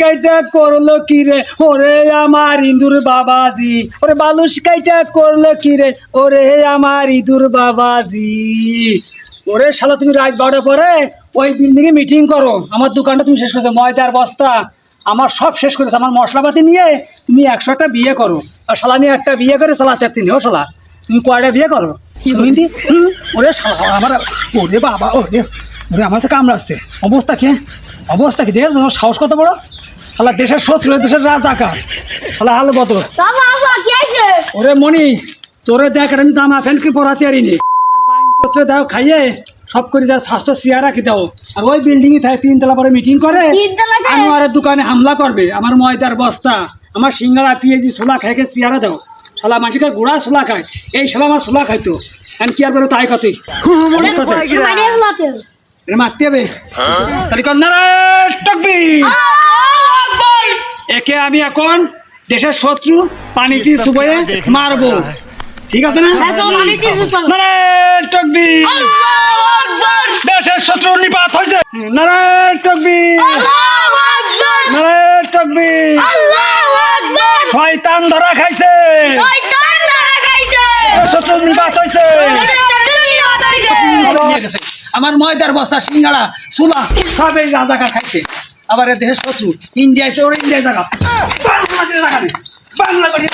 কাইটা করল কি রে ওরে আমার ইঁদুর বাবাজি। ওরে বালুস কাইটা করল কি রে ওরে আমার ইঁদুর বাবাজি। ওরে শালা তুমি রাত বারোটা পরে ওই বিল্ডিং এ মিটিং করো। আমার দোকানটা তুমি শেষ করেছ ময়দার বস্তা। আমার সব শেষ করেছে। আমার মশলাপাতি নিয়ে তুমি একশো একটা বিয়ে করো। আর শালা নিয়ে একটা বিয়ে করে চালাতে পারছি না ও শালা তুমি কয়টা বিয়ে করো? তুমি দি ওরে শালা আমার ওরে বাবা ওরে ওরে আমার তো কামড়াচ্ছে। অবস্থা কি অবস্থা কি দেখেছ? সাহস কত বড়? শালা দেশের শত্রু দেশের রাজাকার। শালা হাল আছে? ওরে মনি তোরে দেখ আমি জামা ফ্যান কি পরাতে পারিনি। বাইনপত্র দাও খাইয়ে সব করে যা স্বাস্থ্য চেয়ার রাখি দাও। আর ওই বিল্ডিং এ থাকে তিনতলা পরে মিটিং করে? আনোয়ারের দোকানে হামলা করবে। আমার ময়দার বস্তা আমার সিঙ্গারা পিএজি ছোলা খাই খাই চেয়ারে দাও। শালা মাসিকে গুড়া ছোলা খায়। এই শালা আমার ছোলা খাইতো। এখন কি আর করে তাই হবে। মারতে হবে। তাহলে কর টকবি একে আমি এখন দেশের শত্রু পানিতে চুবয়ে মারবো। ঠিক আছে না? দেখো, মারিতে চলো। নারে টকবি দেশের শত্রু নিপাত হয়েছে। নারে টকবি আল্লাহু আকবার! নারে টকবি শয়তান ধরা খাইছে। শয়তান ধরা খাইছে! শত্রু নিপাত হয়েছে। আমার ময়দার বস্তা সিঙ্গাড়া সুলা সব এই রাজাকা খাইছে। আবার দেশের শত্রু ইন্ডিয়ায় তো ওরা ইন্ডিয়ায় জায়গা বাংলাদেশে জায়গা নেই বাংলাদেশে